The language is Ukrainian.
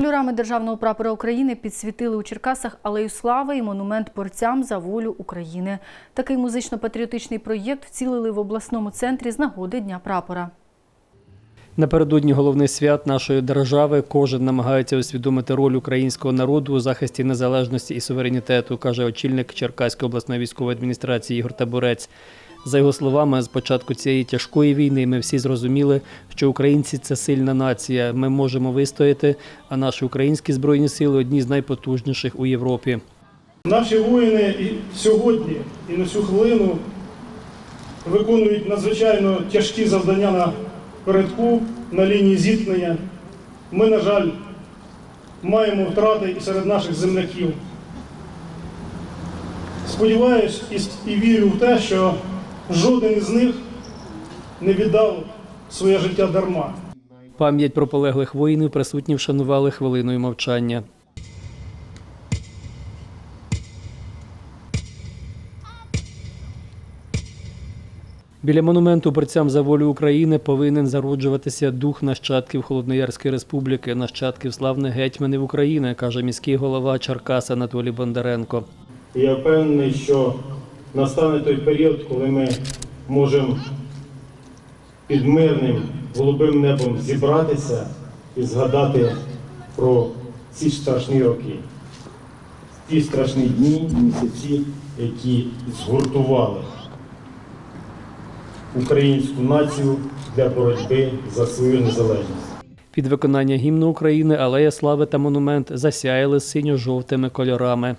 Кольорами державного прапора України підсвітили у Черкасах алею слави і монумент борцям за волю України. Такий музично-патріотичний проєкт вцілили в обласному центрі з нагоди Дня прапора. Напередодні головних свят нашої держави кожен намагається усвідомити роль українського народу у захисті незалежності і суверенітету, каже очільник Черкаської обласної військової адміністрації Ігор Табурець. За його словами, з початку цієї тяжкої війни ми всі зрозуміли, що українці це сильна нація. Ми можемо вистояти, а наші українські збройні сили одні з найпотужніших у Європі. Наші воїни і сьогодні і на цю хвилину виконують надзвичайно тяжкі завдання на передку, на лінії зіткнення. Ми, на жаль, маємо втрати і серед наших земляків. Сподіваюсь і, вірю в те, що жоден із них не віддав своє життя дарма. Пам'ять про полеглих воїнів присутні вшанували хвилиною мовчання. Біля монументу борцям за волю України повинен зароджуватися дух нащадків Холодноярської республіки, нащадків славних гетьманів України, каже міський голова Черкас Анатолій Бондаренко. Я впевнений, що настане той період, коли ми можемо під мирним голубим небом зібратися і згадати про ці страшні роки, ті страшні дні, місяці, які згуртували українську націю для боротьби за свою незалежність. Під виконання гімну України алея слави та монумент засяяли синьо-жовтими кольорами.